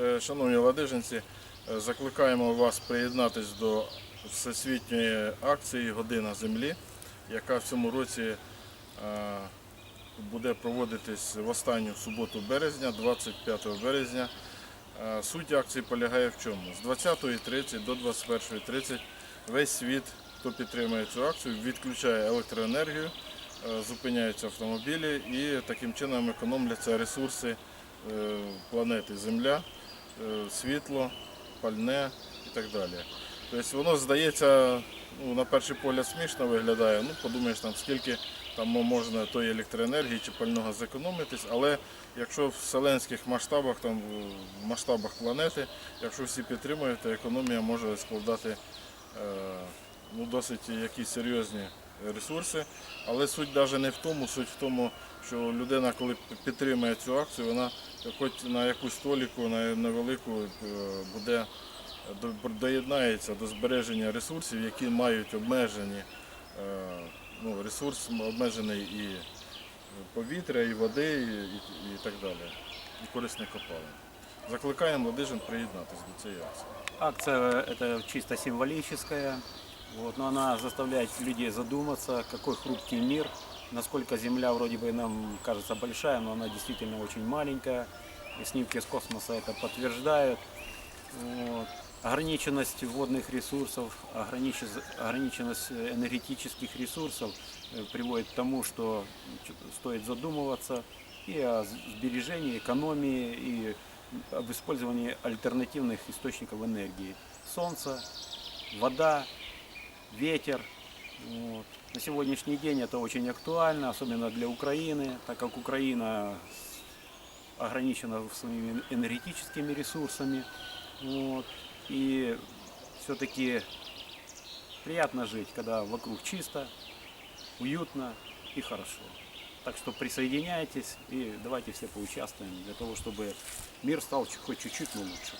Е, Шановні ладижинці, е, закликаємо вас приєднатись до всесвітньої акції Година землі, яка в цьому році е, буде проводитись в останню суботу березня, 25 березня. Суть акції полягає в чому? З 20.30 до 21.30 весь світ, хто підтримує цю акцію, відключає електроенергію, зупиняються автомобілі і таким чином економляться ресурси планети Земля, світло, пальне і так далі. Тобто воно здається, ну, на перший погляд смішно виглядає. Ну, подумаєш, там скільки там можна тої електроенергії чи пального зекономитись, але якщо в вселенських масштабах, там в масштабах планети, якщо всі підтримують, то економія може складати е, ну, досить якісь серйозні ресурси. Але суть навіть не в тому, суть в тому, що людина, коли підтримує цю акцію, вона хоч на якусь толіку, на невелику е, буде доєднається до збереження ресурсів, які мають обмежені е, ну, ресурс обмежений і повітря, і води, і, і, так далі, і корисних копалин. Закликаємо Ладижин приєднатися до цієї акції. Акция это чисто символическая, вот, но она заставляет людей задуматься, какой хрупкий мир, насколько Земля вроде бы нам кажется большая, но она действительно очень маленькая. И снимки с космоса это подтверждают. Вот. Ограниченность водных ресурсов, ограниченность энергетических ресурсов э, приводит к тому, что стоит задумываться и о сбережении, экономии, и об использовании альтернативных источников энергии. Солнце, вода, ветер. Вот. На сегодняшний день это очень актуально, особенно для Украины, так как Украина ограничена своими энергетическими ресурсами. Вот. И все-таки приятно жить, когда вокруг чисто, уютно и хорошо. Так что присоединяйтесь и давайте все поучаствуем для того, чтобы мир стал хоть чуть-чуть, лучше.